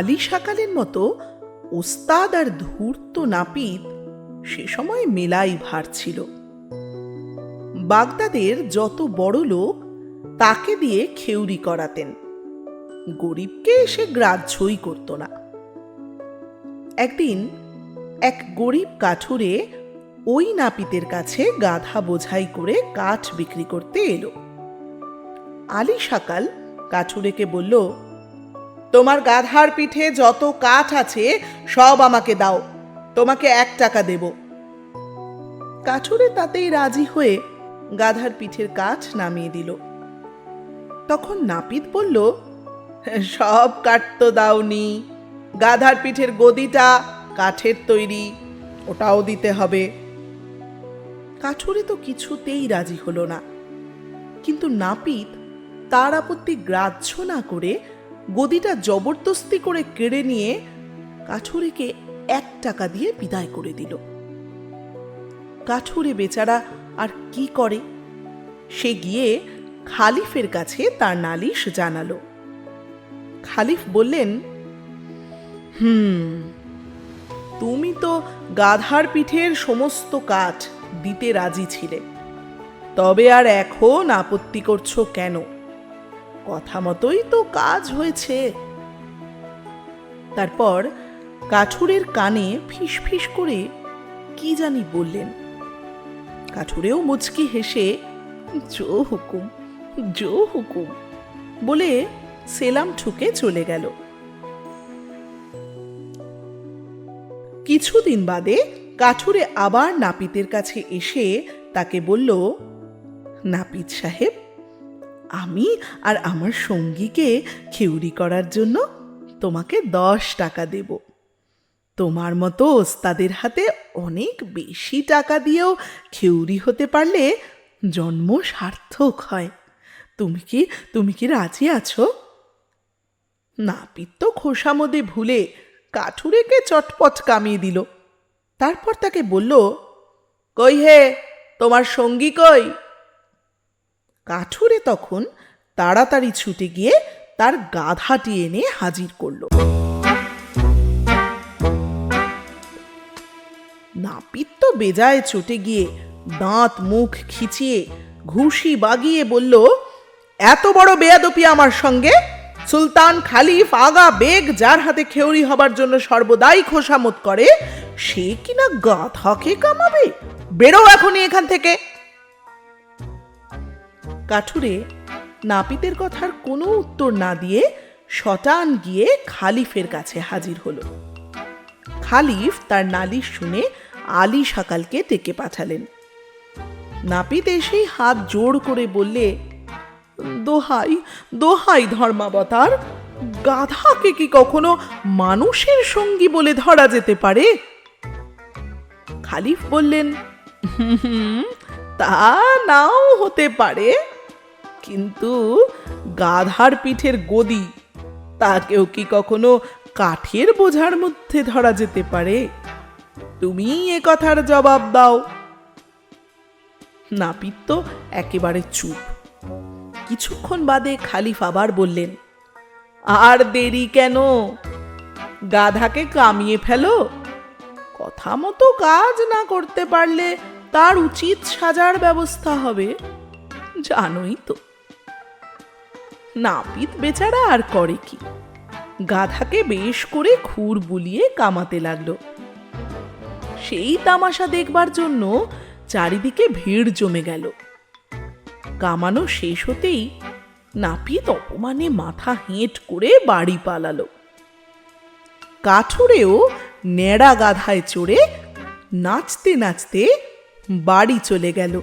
আলী সাকালের মতো ওস্তাদ আর ধূর্ত নাপিত সে সময় মেলাই ভার ছিল। বাগদাদের যত বড় লোক, তাকে দিয়ে খেউরি করাতেন। গরিবকে সে গ্রাহ্যই করত না। একদিন এক গরিব কাঠুরে ওই নাপিতের কাছে গাধা বোঝাই করে কাঠ বিক্রি করতে এলো। আলী সাকাল কাঠুরেকে বলল তোমার গাধার পিঠে যত কাঠ আছে, সব আমাকে দাও। তোমাকে এক টাকা দেব। কাঠুরে তাতেই রাজি হয়ে গাধার পিঠের কাঠ নামিয়ে দিল। তখন নাপিত বলল, সব কাঠ তো দাওনি। গাধার পিঠের গদিটা কাঠের তৈরি, ওটাও দিতে হবে। কাঠুরে তো কিছুতেই রাজি হলো না। কিন্তু নাপিত তার আপত্তি গ্রাহ্য না করে গদিটা জবরদস্তি করে কেড়ে নিয়ে কাঠুরিকে এক টাকা দিয়ে বিদায় করে দিল। কাঠুরে বেচারা আর কি করে? সে গিয়ে খালিফের কাছে তার নালিশ জানালো। খালিফ বললেন, হুম, তুমি তো গাধার পিঠের সমস্ত কাঠ দিতে রাজি ছিলে। তবে আর এখন আপত্তি করছ কেন? কথা মতোই তো কাজ হয়েছে। তারপর কাঠুরের কানে ফিস ফিস করে কি জানি বললেন। কাঠুরেও মুচকি হেসে, জো হুকুম জো হুকুম বলে সেলাম ঠুকে চলে গেল। কিছুদিন বাদে কাঠুরে আবার নাপিতের কাছে এসে তাকে বলল, নাপিত সাহেব আমি আর আমার সঙ্গীকে খেউরি করার জন্য তোমাকে দশ টাকা দেব। তোমার মতো ওস্তাদের হাতে অনেক বেশি টাকা দিয়েও খেউরি হতে পারলে জন্ম সার্থক হয়। তুমি কি তুমি কি রাজি আছো? নাপিত তো খোসামদে ভুলে কাঠুরেকে চটপট কামিয়ে দিল। তারপর তাকে বলল, কই হে, তোমার সঙ্গী কই? কাঠুরে তখন তাড়াতাড়ি ছুটে গিয়ে তার গাধাটি এনে হাজির করল। নাপিত তো বেজায় চটে গিয়ে দাঁত মুখ খিচিয়ে ঘুষি বাগিয়ে বলল, এত বড় বেয়াদপি আমার সঙ্গে? সুলতান খালিফ আগা বেগ যার হাতে খেউরি হবার জন্য সর্বদাই খোসামত করে, সে কিনা গাধাকে কামাবে? বেরো এখনই এখান থেকে। কাঠুরে নাপিতের কথার কোনো উত্তর না দিয়ে শটান গিয়ে খালিফের কাছে হাজির হলো। খালিফ তার নালিশ শুনে আলী সাকালকে ডেকে পাঠালেন। নাপিত এসেই হাত জোড় করে বললে দোহাই দোহাই ধর্মাবতার গাধাকে কি কখনো মানুষের সঙ্গী বলে ধরা যেতে পারে? খালিফ বললেন "হুম, তা নাও হতে পারে। কিন্তু গাধার পিঠের গদি তাকেও কি কখনো কাঠের বোঝার মধ্যে ধরা যেতে পারে? তুমি এ কথার জবাব দাও। নাপিত তো একেবারে চুপ। কিছুক্ষণ বাদে খালিফ আবার বললেন, আর দেরি কেন? গাধাকে কামিয়ে ফেলো। কথা মতো কাজ না করতে পারলে তার উচিত সাজার ব্যবস্থা হবে। জানোই তো। নাপিত বেচারা আর করে কি? গাধাকে বেশ করে খুর বুলিয়ে কামাতে লাগল। সেই তামাশা দেখবার জন্য চারিদিকে ভিড় জমে গেল। কামানো শেষ হতেই নাপিত অপমানে মাথা হেঁট করে বাড়ি পালালো। কাঠুরেও ন্যাড়া গাধায় চড়ে নাচতে নাচতে বাড়ি চলে গেল।